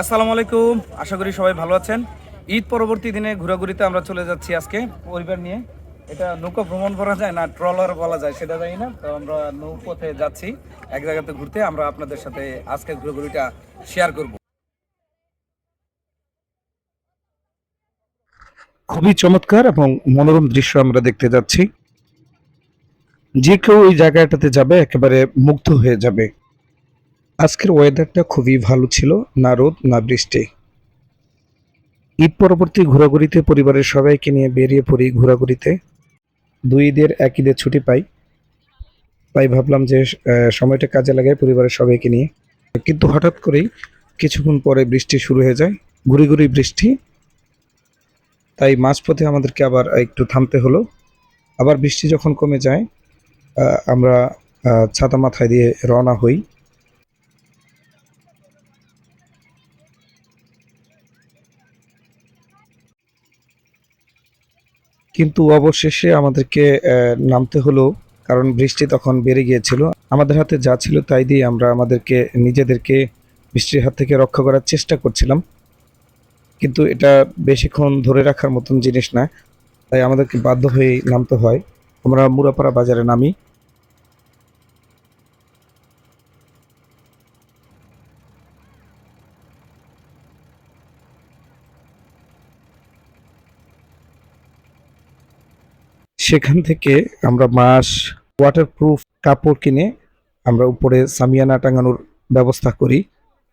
আসসালামু আলাইকুম। আশা করি সবাই ভালো আছেন। ঈদ পরবর্তী দিনে ঘোরাঘুরিতে আমরা চলে যাচ্ছি আজকে পরিবার নিয়ে। এটা নৌকা ভ্রমণ করা যায় না, ট্রলার বলা যায়, সেটা জানি না। তো আমরা নৌপথে যাচ্ছি এক জায়গাতে ঘুরতে। আমরা আপনাদের সাথে আজকের ঘোরাঘুরিটা শেয়ার করব। খুবই চমৎকার এবং মনোরম দৃশ্য আমরা দেখতে যাচ্ছি। যে কেউ ওই জায়গাটাতে যাবে, একেবারে মুগ্ধ হয়ে যাবে। আজকের ওয়েদারটা খুবই ভালো ছিল, না রোদ, না বৃষ্টি। ঈদ পরবর্তী ঘোরাঘুরিতে পরিবারের সবাইকে নিয়ে বেরিয়ে পড়ি ঘোরাঘুরিতে। দুই ঈদের এক ঈদের ছুটি পাই। তাই ভাবলাম যে সময়টা কাজে লাগাই পরিবারের সবাইকে নিয়ে। কিন্তু হঠাৎ করেই কিছুক্ষণ পরে বৃষ্টি শুরু হয়ে যায় গুড়ি গুড়ি বৃষ্টি। তাই মাঝপথে আমাদেরকে আবার একটু থামতে হলো। আবার বৃষ্টি যখন কমে যায় আমরা ছাতা মাথায় দিয়ে রওনা হই। কিন্তু অবশেষে আমাদেরকে নামতে হলো, কারণ বৃষ্টি তখন বেড়ে গিয়েছিল। আমাদের হাতে যা ছিল তাই দিয়ে আমরা আমাদেরকে, নিজেদেরকে বৃষ্টির হাত থেকে রক্ষা করার চেষ্টা করছিলাম। কিন্তু এটা বেশিক্ষণ ধরে রাখার মতন জিনিস না, তাই আমাদেরকে বাধ্য হয়ে নামতে হয়। আমরা মুরাপাড়া বাজারে নামি। সেখান থেকে আমরা মাস ওয়াটারপ্রুফ কাপড় কিনে আমরা উপরে সামিয়ানা টাঙানোর ব্যবস্থা করি,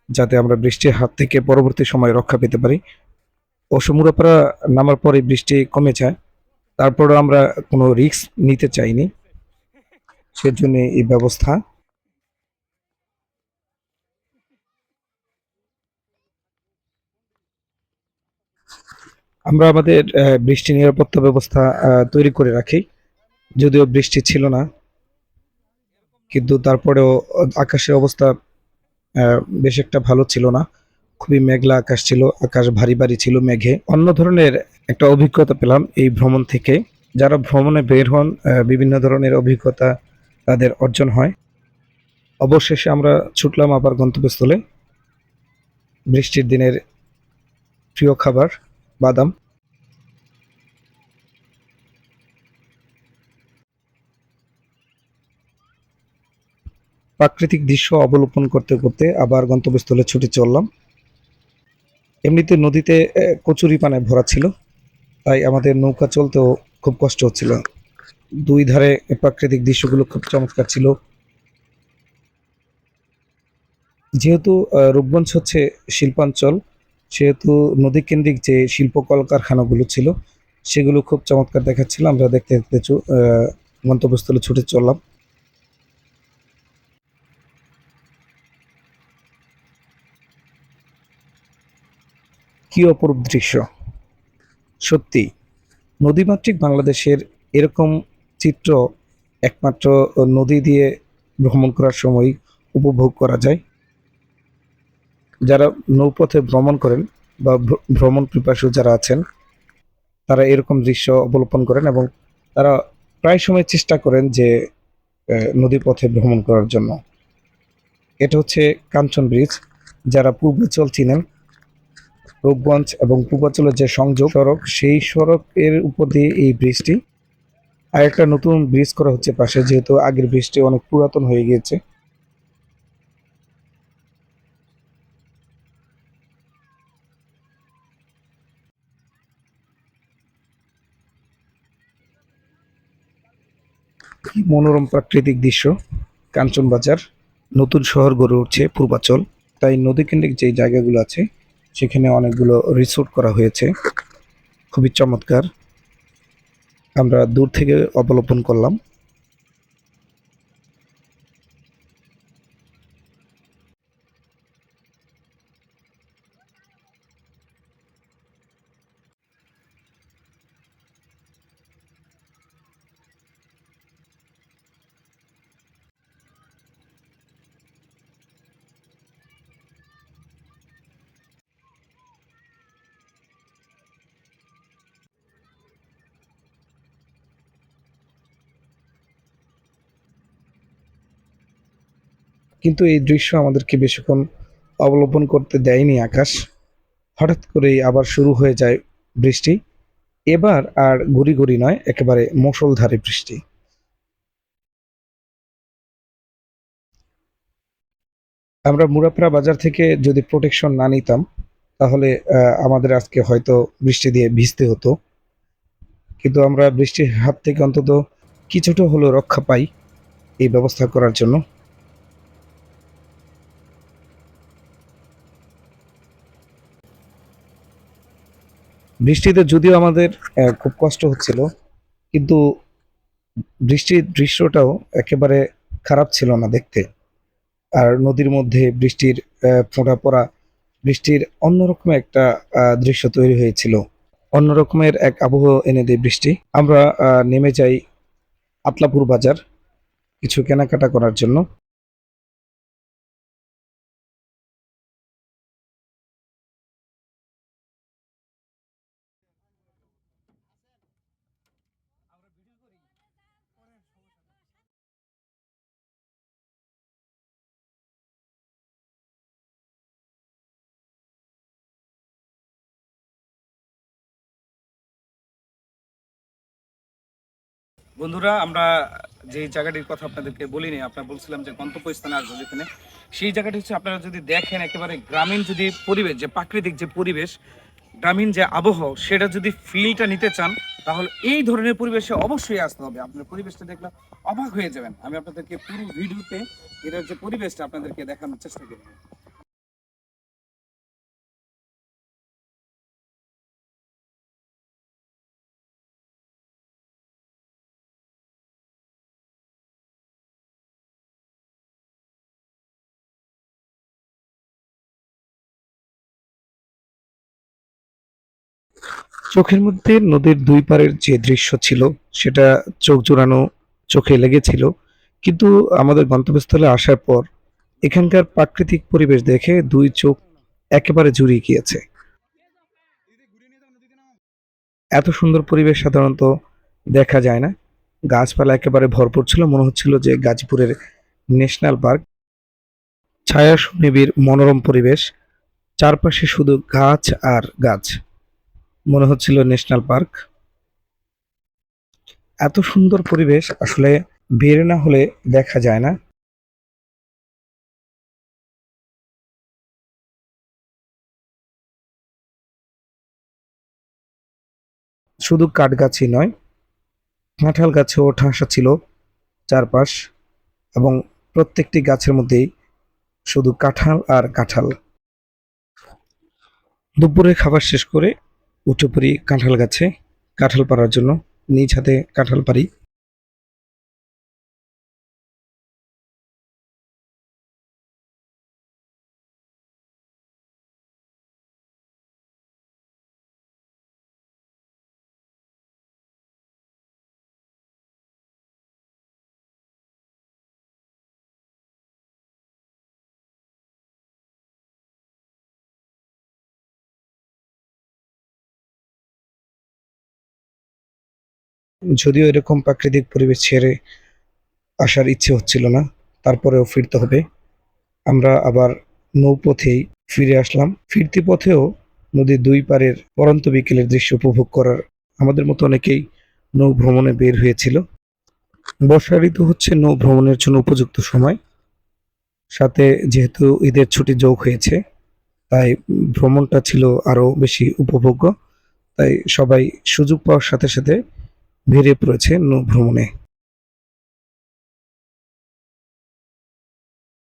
যাতে আমরা বৃষ্টির হাত থেকে পরবর্তী সময় রক্ষা পেতে পারি। অসমুরাপাড়া নামার পরে বৃষ্টি কমে যায় তারপরে আমরা কোনো রিস্ক নিতে চাইনি। সেজন্য এই ব্যবস্থা আমরা আমাদের বৃষ্টি নিরাপত্তা ব্যবস্থা তৈরি করে রাখি। যদিও বৃষ্টি ছিল না, কিন্তু তারপরেও আকাশের অবস্থা বেশ একটা ভালো ছিল না। খুবই মেঘলা আকাশ ছিল, আকাশ ভারী ভারী ছিল মেঘে। অন্য ধরনের একটা অভিজ্ঞতা পেলাম এই ভ্রমণ থেকে। যারা ভ্রমণে বের হন বিভিন্ন ধরনের অভিজ্ঞতা তাদের অর্জন হয়। অবশেষে আমরা ছুটলাম আবার গন্তব্যস্থলে। বৃষ্টির দিনের প্রিয় খাবার বাদাম। প্রাকৃতিক দৃশ্য অবলোকন করতে করতে আবার গন্তব্যস্থলে ছুটে চললাম। এমনিতে নদীতে কচুরি পানায় ভরা ছিল, তাই আমাদের নৌকা চলতেও খুব কষ্ট হচ্ছিল। দুই ধারে প্রাকৃতিক দৃশ্যগুলো খুব চমৎকার ছিল। যেহেতু রূপগঞ্জ হচ্ছে শিল্পাঞ্চল সেহেতু নদী কেন্দ্রিক যে শিল্প কলকারখানাগুলো ছিল, সেগুলো খুব চমৎকার দেখাচ্ছিল। আমরা দেখতে দেখতে গন্তব্যস্থলে ছুটে চললাম। কি অপরূপ দৃশ্য। সত্যি, নদীমাতৃক বাংলাদেশের এরকম চিত্র একমাত্র নদী দিয়ে ভ্রমণ করার সময় উপভোগ করা যায়। যারা নৌপথে ভ্রমণ করেন বা ভ্র- ভ্রমণ পিপাসু যারা আছেন তারা এরকম দৃশ্য অবলোকন করেন এবং তারা প্রায় সময় চেষ্টা করেন যে আহ, নদীপথে ভ্রমণ করার জন্য। এটা হচ্ছে কাঞ্চন ব্রিজ যারা পূর্বাঞ্চল চিনেন। রূপগঞ্জ এবং পূর্বাঞ্চলের যে সংযোগ সড়ক সেই সড়কের উপর দিয়ে এই ব্রিজটি। আর একটা নতুন ব্রিজ করা হচ্ছে পাশে যেহেতু আগের ব্রিজটি অনেক পুরাতন হয়ে গিয়েছে। কি মনোরম প্রাকৃতিক দৃশ্য কাঞ্চনবাজার নতুন শহর গড়ে উঠছে পূর্বাচল। তাই নদীকেন্দ্রিক যে জায়গাগুলো আছে, সেখানে অনেকগুলো রিসোর্ট করা হয়েছে। খুবই চমৎকার। আমরা দূর থেকে অবলম্বন করলাম। কিন্তু এই দৃশ্য আমাদেরকে বেশিক্ষণ অবলম্বন করতে দেয়নি আকাশ। হঠাৎ করেই আবার শুরু হয়ে যায় বৃষ্টি। এবার আর গুড়ি গুড়ি নয়, একেবারে মুষলধারে বৃষ্টি। আমরা মুরাপাড়া বাজার থেকে যদি প্রোটেকশন না নিতাম, তাহলে আমাদের আজকে হয়তো বৃষ্টি দিয়ে ভিজতে হতো। কিন্তু আমরা বৃষ্টির হাত থেকে অন্তত কিছুটা হলেও রক্ষা পাই এই ব্যবস্থা করার জন্য। বৃষ্টিতে যদিও আমাদের খুব কষ্ট হচ্ছিল, কিন্তু বৃষ্টির দৃশ্যটাও একেবারে খারাপ ছিল না দেখতে। আর নদীর মধ্যে বৃষ্টির ফোঁটা পড়া, বৃষ্টির অন্যরকম একটা দৃশ্য তৈরি হয়েছিল। অন্যরকমের এক আবহ এনে দেয় বৃষ্টি। আমরা নেমে যাই আতলাপুর বাজার কিছু কেনাকাটা করার জন্য। বন্ধুরা, আমরা যে জায়গাটির কথা আপনাদেরকে বলিনি, আপনার বলছিলাম যে গন্তব্যস্থানে আসব যেখানে। সেই জায়গাটি হচ্ছে, আপনারা যদি দেখেন একেবারে গ্রামীণ যদি পরিবেশ, যে প্রাকৃতিক যে পরিবেশ, গ্রামীণ যে আবহাওয়া, সেটা যদি ফিলটা নিতে চান, তাহলে এই ধরনের পরিবেশে অবশ্যই আসতে হবে। আপনার পরিবেশটা দেখলে অবাক হয়ে যাবেন। আমি আপনাদেরকে পুরো ভিডিওতে এটার যে পরিবেশটা আপনাদেরকে দেখানোর চেষ্টা করব। চোখের মধ্যে নদীর দুই পারের যে দৃশ্য ছিল, সেটা চোখ জোড়ানো চোখে লেগেছিল। কিন্তু আমাদের গন্তব্যস্থলে আসার পর এখানকার প্রাকৃতিক পরিবেশ দেখে দুই চোখ একেবারে জুড়িয়ে গিয়েছে। এত সুন্দর পরিবেশ সাধারণত দেখা যায় না। গাছপালা একেবারে ভরপুর ছিল, মনে হচ্ছিল যে গাজীপুরের ন্যাশনাল পার্ক। ছায়া সুনিবিড়, মনোরম পরিবেশ, চারপাশে শুধু গাছ আর গাছ। মনে হচ্ছিল ন্যাশনাল পার্ক। এত সুন্দর পরিবেশ আসলে বের না হলে দেখা যায় না। শুধু কাঠ গাছই নয়, কাঁঠাল গাছেও ঠাসা ছিল চারপাশ এবং প্রত্যেকটি গাছের মধ্যেই শুধু কাঁঠাল আর কাঁঠাল। দুপুরে খাবার শেষ করে উঠে পড়ি কাঁঠাল গাছে কাঁঠাল পাড়ার জন্য নিজ হাতে কাঁঠাল পারি যদিও এরকম প্রাকৃতিক পরিবেশ ছেড়ে আসার ইচ্ছে হচ্ছিল না, তারপরেও ফিরতে হবে। আমরা আবার নৌপথেই ফিরে আসলাম। ফিরতি পথেও নদীর দুই পারের পরন্ত বিকেলের দৃশ্য উপভোগ করার আমাদের মতো অনেকেই নৌ ভ্রমণে বের হয়েছিল। বর্ষা ঋতু হচ্ছে নৌ ভ্রমণের জন্য উপযুক্ত সময়। সাথে যেহেতু ঈদের ছুটি যোগ হয়েছে, তাই ভ্রমণটা ছিল আরও বেশি উপভোগ্য। তাই সবাই সুযোগ পাওয়ার সাথে সাথে বেরিয়ে পড়েছে নৌ ভ্রমণে।